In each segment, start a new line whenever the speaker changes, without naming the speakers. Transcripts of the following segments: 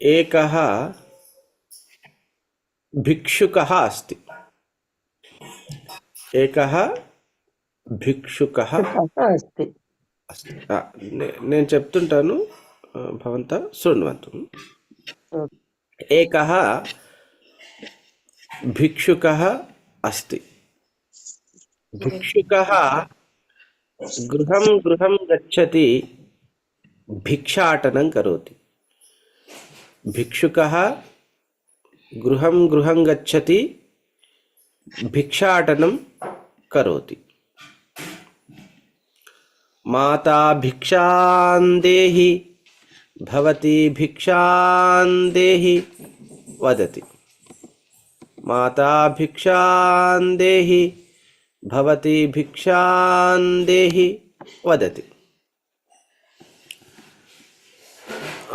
एकः भिक्षुकः अस्ति एकः భిక్షుకः
अस्ति
अस्ति ఆ, నే- నేను చెప్తుంటాను ఆ, భవంత శృణ్వంతు ఏకः భిక్షుకः अस्ति भिक्षुकः गृहं गृहं गच्छति भिक्षाटनं करोति भिक्षुकः गृह गृह गच्छति, भिक्षाटन कौती माता भिक्षां देहि, भवती भिक्षां देहि वदति। माता भिक्षां भवती भिक्षां वदति।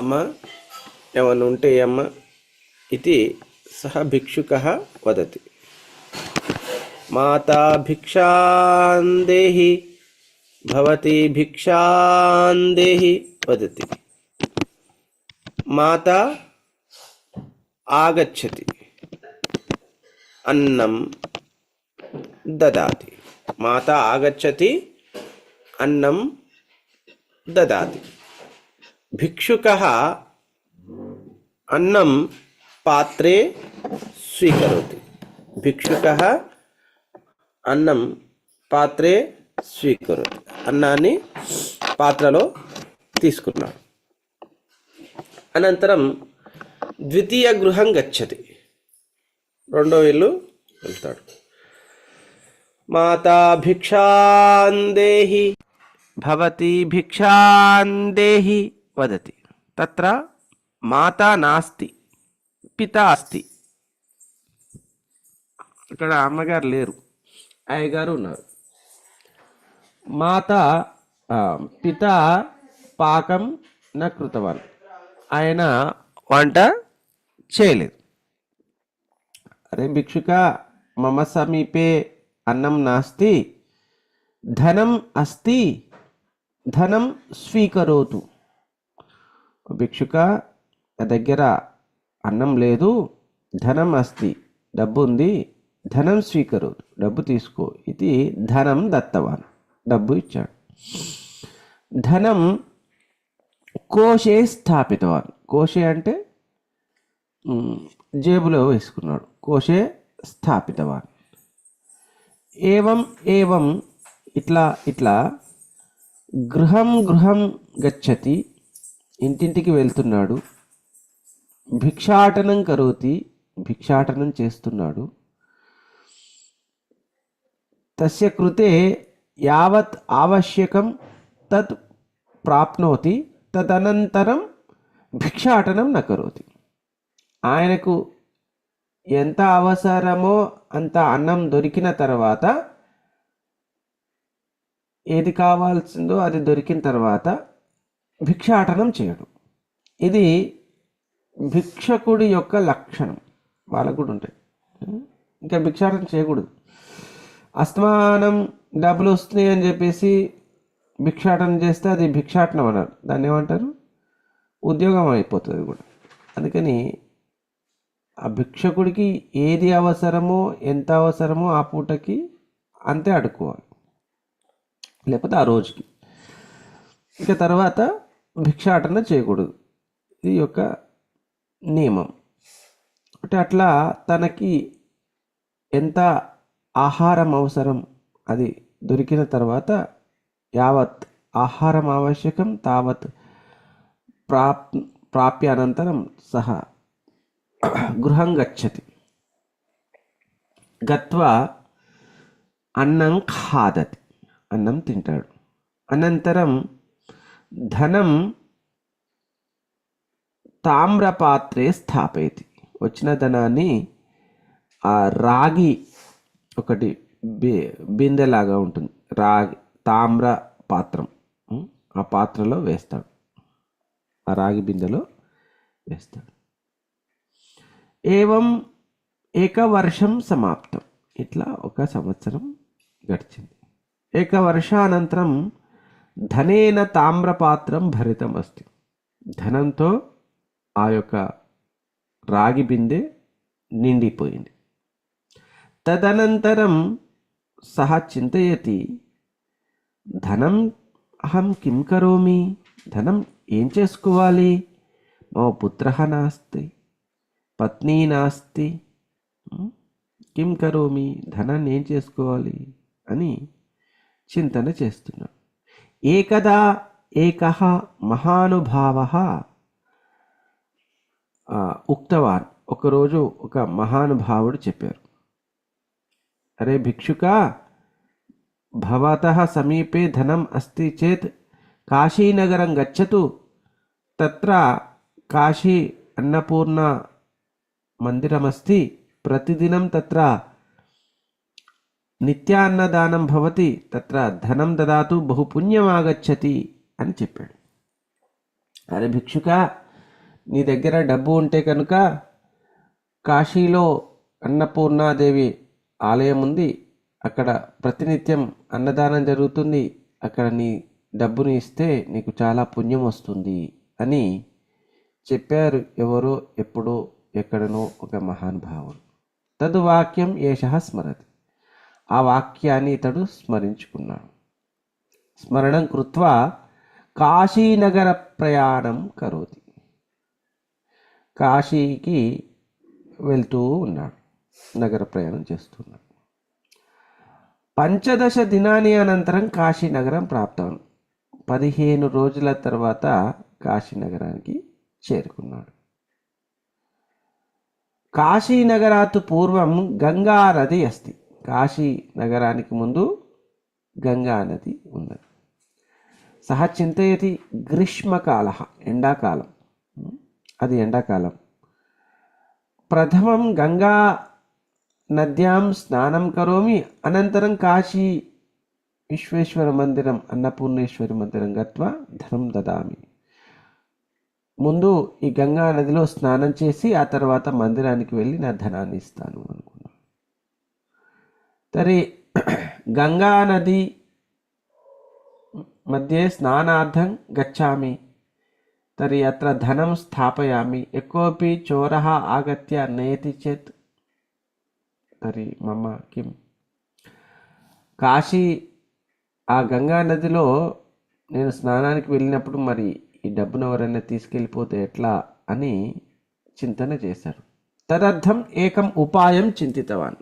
मम ఏమైనా ఉంటాయమ్మ ఇది సహ భిక్షుక వదతి. మాతా భిక్షాందేహి భవతి భిక్షాందేహి వదతి. మాత ఆగచ్చతి. అన్నం దాతి మాత ఆగచ్చతి అన్నం దాతి భిక్షుక అన్నం పాత్రే స్వీకరోతి. భిక్షుక అన్నం పాత్రే స్వీకరోతి. అన్నాన్ని పాత్రలో తీసుకున్నాడు. అనంతరం ద్వితీయ గృహం గచ్చతి. రెండో ఇల్లు వెళ్తాడు. మాతా భిక్షాందేహి భవతి భిక్షాందేహి వదతి. తత్ర మాతా నాస్తి పిత అస్తి. ఇక్కడ అమ్మగారు లేరు అయ్యగారు ఉన్నారు. మాత పిత పాకం నా కృతవాన్. ఆయన వంట చేయలేదు. అరే భిక్షుక మమ సమీపే అన్నం నాస్తి ధనం అస్తి ధనం స్వీకరోతు. భిక్షుక నా దగ్గర అన్నం లేదు ధనం అస్తి డబ్బు ఉంది ధనం స్వీకరు డబ్బు తీసుకో ఇది ధనం దత్తవాన్ డబ్బు ఇచ్చాడు. ధనం కోశే స్థాపితవాన్. కోశే అంటే జేబులో వేసుకున్నాడు. కోశే స్థాపితవాన్. ఏవం ఏవం ఇట్లా ఇట్లా గృహం గృహం గచ్చతి ఇంటింటికి వెళ్తున్నాడు. భిక్షాటనం కరోతి భిక్షాటనం చేస్తున్నాడు. తస్య కృతే యావత్ ఆవశ్యకం తత్ ప్రాప్నోతి తదనంతరం భిక్షాటనం నకరోతి ఆయనకు ఎంత అవసరమో అంత అన్నం దొరికిన తర్వాత ఏది కావాల్సిందో అది దొరికిన తర్వాత భిక్షాటనం చేయడం. ఇది భిక్షకుడి యొక్క లక్షణం. వాళ్ళకు కూడా ఉంటాయి ఇంకా భిక్షాటనం చేయకూడదు. అస్తమానం డబ్బులు వస్తున్నాయి అని చెప్పేసి భిక్షాటనం చేస్తే అది భిక్షాటనం అన్నారు. దాన్ని ఏమంటారు? ఉద్యోగం అయిపోతుంది కూడా. అందుకని ఆ భిక్షకుడికి ఏది అవసరమో ఎంత అవసరమో ఆ పూటకి అంతే అడుక్కోవాలి. లేకపోతే ఆ రోజుకి. ఇక తర్వాత భిక్షాటన చేయకూడదు. ఇది యొక్క నియమం. అంటే అట్లా తనకి ఎంత ఆహారం అవసరం అది దొరికిన తర్వాత యావత్ ఆహారం ఆవశ్యకం తావత్ ప్రాప్ ప్రాప్య అనంతరం సహా గృహం గచ్చతి. గత్వా అన్నం ఖాదతి. అన్నం తింటాడు. అనంతరం ధనం తామ్రపాత్రే స్థాపయతి వచ్చిన ధనాన్ని ఆ రాగి ఒకటి బి బిందెలాగా ఉంటుంది. రాగి తామ్ర పాత్రం. ఆ పాత్రలో వేస్తాడు. ఆ రాగి బిందెలో వేస్తాడు. ఏవం ఏకవర్షం సమాప్తం. ఇట్లా ఒక సంవత్సరం గడిచింది. ఏకవర్షానంతరం ధనేన తామ్రపాత్రం భరితం అస్తి ధనంతో ఆ యొక్క రాగి బిందె నిండిపోయింది. తదనంతరం సహ చింతయతి ధనం అహం కిం కరోమి? ధనం ఏం చేసుకోవాలి? మా పుత్ర నాస్తి పత్ని నాస్తి కిం కరోమి? ధనాన్ని ఏం చేసుకోవాలి? అని చింతన చేస్తున్నాడు. ఏకదా ఏక మహానుభావ ఉక్తవాన్. ఒకరోజు ఒక మహానుభావుడు చెప్పారు. అరే భిక్షుక భవతः సమీపే ధనం అస్తి చేత్ కాశీనగరం గచ్చతు తత్ర కాశీ అన్నపూర్ణ మందిరమస్తి ప్రతిదినం తత్ర నిత్యాన్నదానం భవతి తత్ర ధనం దదాతు బహు పుణ్యమాగచ్చతి అని చెప్పాడు. అరే భిక్షుక నీ దగ్గర డబ్బు ఉంటే కనుక కాశీలో అన్నపూర్ణాదేవి ఆలయం ఉంది. అక్కడ ప్రతినిత్యం అన్నదానం జరుగుతుంది. అక్కడ నీ డబ్బుని ఇస్తే నీకు చాలా పుణ్యం వస్తుంది అని చెప్పారు ఎవరో ఎప్పుడో ఎక్కడనో ఒక మహానుభావుడు. తదువాక్యం ఏష స్మరతి. ఆ వాక్యాన్ని ఇతడు స్మరించుకున్నాడు. స్మరణం కృత్వా కాశీనగర ప్రయాణం కరోతి. కాశీకి వెళ్తూ ఉన్నాడు. నగర ప్రయాణం చేస్తున్నాడు. పంచదశ దినాని అనంతరం కాశీనగరం ప్రాప్తం పదిహేను రోజుల తర్వాత కాశీనగరానికి చేరుకున్నాడు. కాశీనగరాత్ పూర్వం గంగా నది అస్తి. కాశీ నగరానికి ముందు గంగా నది ఉన్నది. సహ చింతయతి గ్రీష్మకాల ఎండాకాలం. అది ఎండాకాలం. ప్రథమం గంగా నద్యాం స్నానం కరోమి అనంతరం కాశీ విశ్వేశ్వర మందిరం అన్నపూర్ణేశ్వరి మందిరం గత్వ ధనం దదామి. ముందు ఈ గంగా నదిలో స్నానం చేసి ఆ తర్వాత మందిరానికి వెళ్ళి నా ధనాన్ని ఇస్తాను అనుకున్నాను సరే గంగా నది మధ్య స్నానార్థం గచ్చామి. तर्हि अत्र धनं स्थापयामि यः कोऽपि चोरः आगत्य नयति चेत् तर्हि मम किं కాశీ ఆ గంగా నదిలో నేను స్నానానికి వెళ్ళినప్పుడు మరి ఈ డబ్బును ఎవరైనా తీసుకెళ్ళిపోతే ఎట్లా అని చింతన చేశాడు తదర్థం ఏకం ఉపాయం చింతితవాన్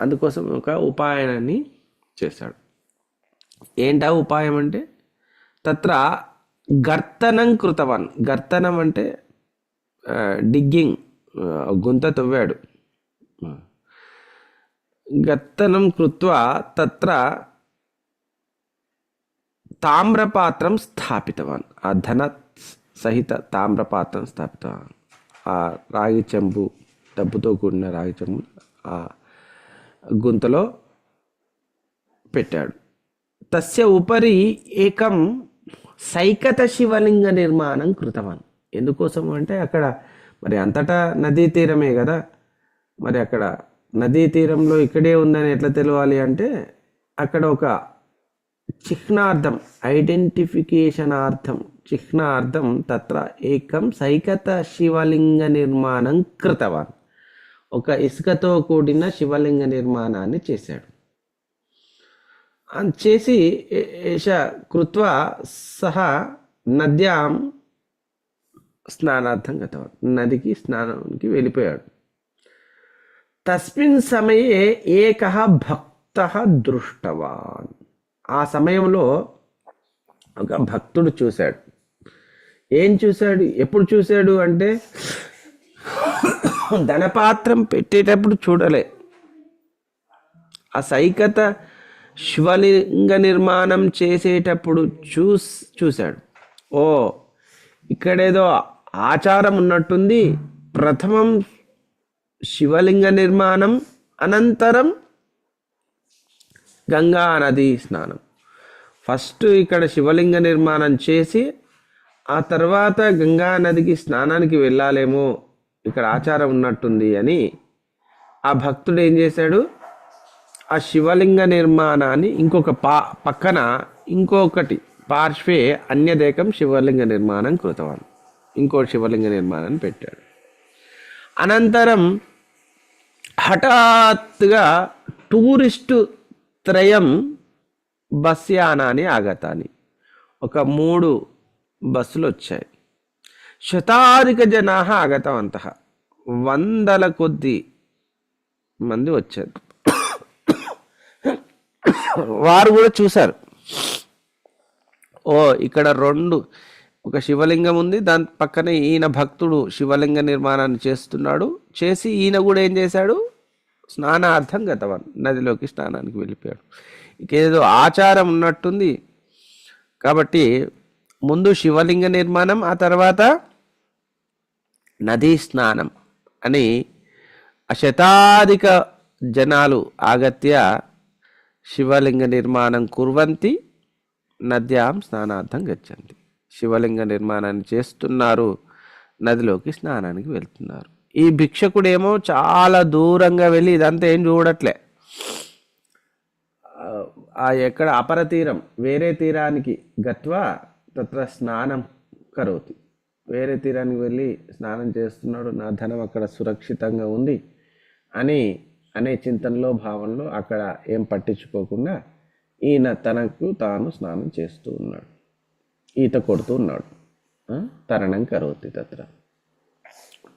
అందుకోసం ఒక ఉపాయాన్ని చేశాడు ఏంటా ఉపాయం అంటే తత్ర గర్తనం కృతవాన్. గర్తనం అంటే డిగ్గింగ్ గుంత తవ్వాడు. గర్తనం కృత్వా తత్ర తామ్రపాత్రం స్థాపితవాన్. ఆ ధన సహిత తామ్రపాత్రం స్థాపితవాన్. ఆ రాగి చెంబు డబ్బుతో కూడిన రాగి చెంబు ఆ గుంతలో పెట్టాడు. తస్య ఉపరి ఏకం సైకత శివలింగ నిర్మాణం కృతవాన్. ఎందుకోసం అంటే అక్కడ మరి అంతటా నదీ తీరమే కదా. మరి అక్కడ నదీ తీరంలో ఇక్కడే ఉందని ఎట్లా తెలవాలి అంటే అక్కడ ఒక చిహ్నార్థం ఐడెంటిఫికేషనార్థం చిహ్నార్థం తత్ర ఏకం సైకత శివలింగ నిర్మాణం కృతవాన్. ఒక ఇసుకతో కూడిన శివలింగ నిర్మాణాన్ని చేశాడు. చేసి ఏష కృత్వా సహ నద్యాం స్నానార్థం గతవాడు నదికి స్నానానికి వెళ్ళిపోయాడు. తస్మిన్ సమయే ఏక భక్త దృష్టవాన్. ఆ సమయంలో ఒక భక్తుడు చూశాడు. ఏం చూశాడు? ఎప్పుడు చూశాడు అంటే ధనపాత్రం పెట్టేటప్పుడు చూడలే. ఆ సైకత శివలింగ నిర్మాణం చేసేటప్పుడు చూస్ చూశాడు. ఓ ఇక్కడేదో ఆచారం ఉన్నట్టుంది. ప్రథమం శివలింగ నిర్మాణం అనంతరం గంగా నది స్నానం. ఫస్ట్ ఇక్కడ శివలింగ నిర్మాణం చేసి ఆ తర్వాత గంగా నదికి స్నానానికి వెళ్ళాలేమో ఇక్కడ ఆచారం ఉన్నట్టుంది అని ఆ భక్తుడు ఏం చేశాడు? ఆ శివలింగ నిర్మాణాన్ని ఇంకొక పా పక్కన ఇంకొకటి పార్శ్వే అన్యదేకం శివలింగ నిర్మాణం కృతవాన్. ఇంకో శివలింగ నిర్మాణాన్ని పెట్టాడు. అనంతరం హఠాత్తుగా టూరిస్టు త్రయం బస్ యానాన్ని ఆగతాని. ఒక మూడు బస్సులు వచ్చాయి శతాధిక జనా ఆగతవంత. వందల కొద్ది మంది వచ్చారు. వారు కూడా చూశారు. ఓ ఇక్కడ రెండు ఒక శివలింగం ఉంది దాని పక్కనే ఈయన భక్తుడు శివలింగ నిర్మాణాన్ని చేస్తున్నాడు. చేసి ఈయన కూడా ఏం చేశాడు? స్నానార్థం గతవాన్ నదిలోకి స్నానానికి వెళ్ళిపోయాడు. ఇంకేదో ఆచారం ఉన్నట్టుంది. కాబట్టి ముందు శివలింగ నిర్మాణం ఆ తర్వాత నదీ స్నానం అని శతాధిక జనాలు ఆగత్య శివలింగ నిర్మాణం కుర్వంతి నద్యాం స్నానార్థం గచ్చంది శివలింగ నిర్మాణాన్ని చేస్తున్నారు నదిలోకి స్నానానికి వెళ్తున్నారు. ఈ భిక్షకుడేమో చాలా దూరంగా వెళ్ళి ఇదంతా ఏం చూడట్లే. ఆ ఎక్కడ అపర తీరం వేరే తీరానికి గత్వా తత్ర స్నానం కరోతి. వేరే తీరానికి వెళ్ళి స్నానం చేస్తున్నాడు నా ధనం అక్కడ సురక్షితంగా ఉంది అని అనే చింతనలో భావనలో అక్కడ ఏం పట్టించుకోకుండా ఈయన తనకు తాను స్నానం చేస్తూ ఉన్నాడు. ఈత కొడుతూ ఉన్నాడు. తరణం కరోతి తత్ర.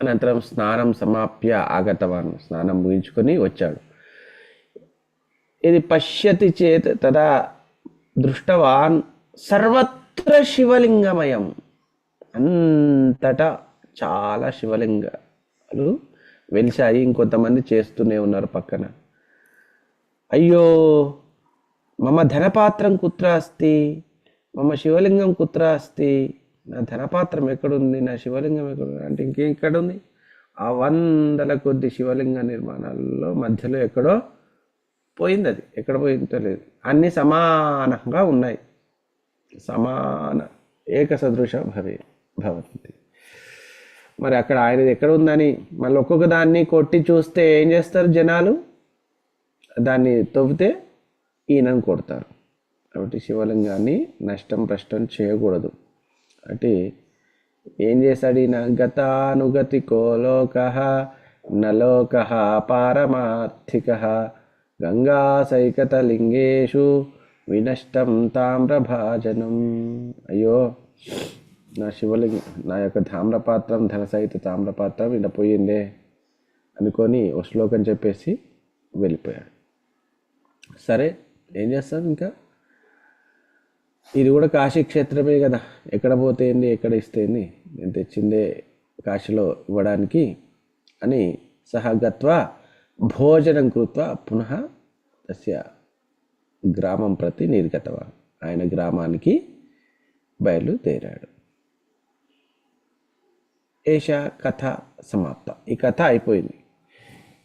అనంతరం స్నానం సమాప్య ఆగతవాన్ స్నానం ముగించుకొని వచ్చాడు. ఇది పశ్యతి చేత్ తదా దృష్టవాన్ సర్వత్ర శివలింగమయం. అంతటా చాలా శివలింగాలు వెలిశాయి ఇంకొంతమంది చేస్తూనే ఉన్నారు పక్కన. అయ్యో మమ ధనపాత్రం కుత్ర అస్తి మమ శివలింగం కుత్ర అస్తి. నా ధనపాత్రం ఎక్కడుంది? నా శివలింగం ఎక్కడుంది? అంటే ఇంకేం ఎక్కడ ఉంది ఆ వందల కొద్ది శివలింగ నిర్మాణాల్లో మధ్యలో ఎక్కడో పోయింది అది. ఎక్కడ పోయిందో లేదు. అన్ని సమానంగా ఉన్నాయి. సమాన ఏక సదృశ భవే భవంతి. మరి అక్కడ ఆయనది ఎక్కడ ఉందని మళ్ళీ ఒక్కొక్క దాన్ని కొట్టి చూస్తే ఏం చేస్తారు జనాలు? దాన్ని తవ్వితే ఈయనను కొడతారు. కాబట్టి శివలింగాన్ని నష్టం ప్రష్టం చేయకూడదు. అంటే ఏం చేశాడు ఈయన? గతానుగతి కోలోక నలోక పారమార్థిక. గంగా సైకత లింగేషు వినష్టం తామ్రభాజనం. అయ్యో! నా శివలింగ నా యొక్క తామ్రపాత్రం ధనసహిత తామ్రపాత్రం ఇలా పోయిందే అనుకొని ఓ శ్లోకం చెప్పేసి వెళ్ళిపోయాడు. సరే ఏం చేస్తాం ఇంకా? ఇది కూడా కాశీ క్షేత్రమే కదా. ఎక్కడ పోతే ఏంది ఎక్కడ ఇస్తే ఏంది? నేను తెచ్చిందే కాశీలో ఇవ్వడానికి అని సహగత్వ భోజనం కృత్వ పునః తస్య గ్రామం ప్రతి నిర్గతవాన్. ఆయన గ్రామానికి బయలుదేరాడు. ఏషా కథ సమాప్త. ఈ కథ అయిపోయింది.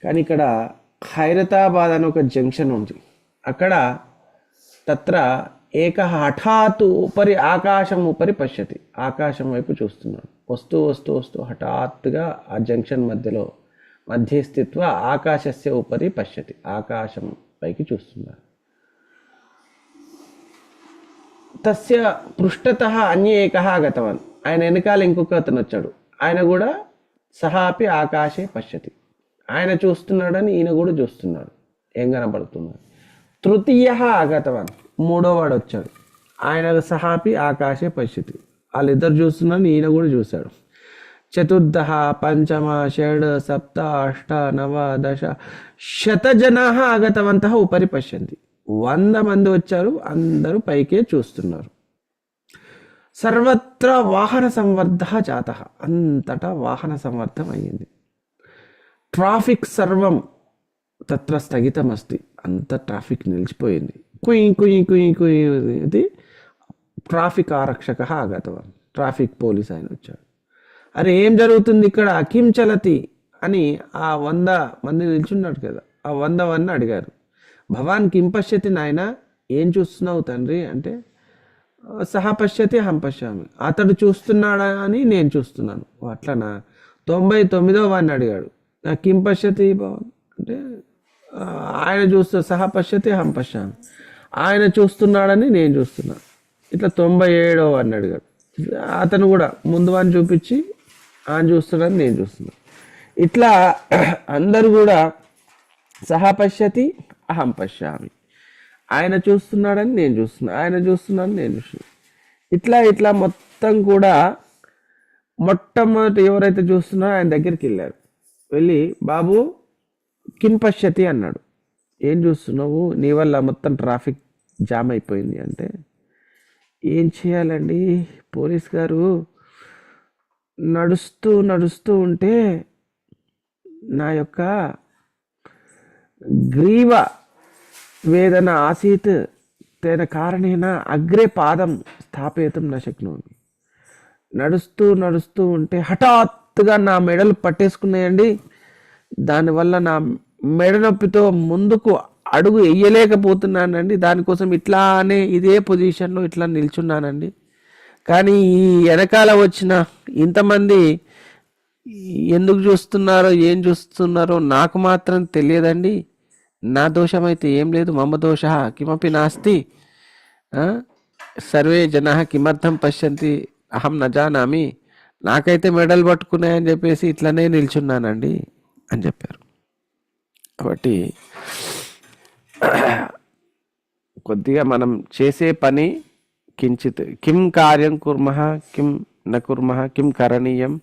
కానీ ఇక్కడ ఖైరతాబాద్ అని ఒక జంక్షన్ ఉంది. అక్కడ తత్ర ఏక హఠాత్తు ఉపరి ఆకాశం ఉపరి పశ్యతి. ఆకాశం వైపు చూస్తున్నాడు. వస్తూ వస్తూ వస్తూ హఠాత్తుగా ఆ జంక్షన్ మధ్యలో మధ్యస్థిత్వ ఆకాశస్య ఉపరి పశ్యతి. ఆకాశం పైకి చూస్తున్నాడు. తస్య పృష్ఠత అన్య ఏక గతవాన్ ఆయన వెనకాల ఇంకొక అతను వచ్చాడు. ఆయన కూడా సహాపి ఆకాశే పశ్యతి. ఆయన చూస్తున్నాడని ఈయన కూడా చూస్తున్నాడు. ఏం కనపడుతున్నాడు తృతీయ ఆగతవాన్. మూడోవాడు వచ్చాడు. ఆయన సహాపి ఆకాశే పశ్యతి. వాళ్ళిద్దరు చూస్తున్నారని ఈయన కూడా చూశాడు. చతుర్థ పంచమ షడ్ సప్త అష్ట నవ దశ శతజనా ఆగతవంత ఉపరి పశ్యంతి. వంద మంది వచ్చారు అందరూ పైకే చూస్తున్నారు. సర్వత్ర వాహన సంవర్ధ జాత. అంతటా వాహన సంవర్ధం అయ్యింది ట్రాఫిక్ సర్వం తత్ర స్థగితమస్తి. అంత ట్రాఫిక్ నిలిచిపోయింది. కుయి కుయి కుయి కుయి ఇది ట్రాఫిక్ ఆరక్షక ఆగతవాన్ ట్రాఫిక్ పోలీస్ ఆయన వచ్చాడు. అరే ఏం జరుగుతుంది ఇక్కడ? కిం చలతి? అని ఆ వంద మంది నిల్చున్నాడు కదా. ఆ వంద వన్న అడిగారు. భవాన్ కిం పశ్యతి నాయన? ఏం చూస్తున్నావు తండ్రి? అంటే సహా పశ్యతి అహం పశ్యామి. అతడు చూస్తున్నాడా అని నేను చూస్తున్నాను. అట్లనా? తొంభై తొమ్మిదో వాడిని అడిగాడు. నాకు కిం పశ్యతి భవన్? అంటే ఆయన చూస్తూ సహా పశ్యతి అహం పశ్యామి. ఆయన చూస్తున్నాడని నేను చూస్తున్నాను ఇట్లా తొంభై ఏడో వాడిని అడిగాడు. అతను కూడా ముందు వాడిని చూపించి ఆయన చూస్తున్నాను నేను చూస్తున్నాను ఇట్లా అందరు కూడా సహా పశ్యతి అహం పశ్యామి. ఆయన చూస్తున్నాడని నేను చూస్తున్నా ఆయన చూస్తున్నాను నేను చూస్తున్నా. ఇట్లా ఇట్లా మొత్తం కూడా మొట్టమొదటి ఎవరైతే చూస్తున్నారో ఆయన దగ్గరికి వెళ్ళారు. వెళ్ళి బాబు కిన్ పశ్యతి అన్నాడు. ఏం చూస్తున్నావు? నీ వల్ల మొత్తం ట్రాఫిక్ జామ్ అయిపోయింది అంటే ఏం చేయాలండి? పోలీస్ గారు నడుస్తూ నడుస్తూ ఉంటే నా యొక్క గ్రీవ వేదన ఆసీత్ తేన కారణేన అగ్రే పాదం స్థాపయితం న శక్నోమి. నడుస్తూ నడుస్తూ ఉంటే హఠాత్తుగా నా మెడలు పట్టేసుకున్నాయండి. దానివల్ల నా మెడ నొప్పితో ముందుకు అడుగు వేయలేకపోతున్నానండి దానికోసం ఇట్లానే ఇదే పొజిషన్లో ఇట్లా నిల్చున్నానండి. కానీ ఈ వెనకాల వచ్చిన ఇంతమంది ఎందుకు చూస్తున్నారో ఏం చూస్తున్నారో నాకు మాత్రం తెలియదండి. నా దోషమైతే ఏం లేదు మమ దోష కిమపి నాస్తి. సర్వే జనా కిమర్థం పశ్యంతి అహం నజానామి నాకైతే మెడల్ పట్టుకున్నాయని చెప్పేసి ఇట్లనే నిల్చున్నానండి అని చెప్పారు. కాబట్టి కొద్దిగా మనం చేసే పని కించిత్ కిం కార్యం కుర్మ కిం న కుర్మ కిం కరణీయం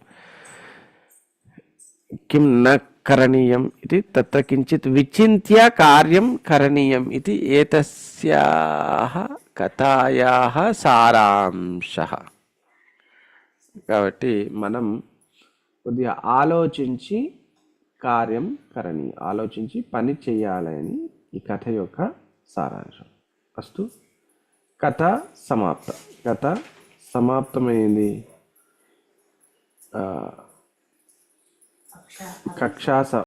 కిం న కరణీయం ఇది తత్ర కించిత్ విచింత్య కార్యం కరణీయం ఇది ఏతస్యాహ కథాయాహ సారాంశః. కాబట్టి మనం కొద్దిగా ఆలోచించి కార్యం కరణీయం ఆలోచించి పని చేయాలని ఈ కథ యొక్క సారాంశం. అస్తు కథ సమాప్త. కథ సమాప్తమైంది. కక్షాస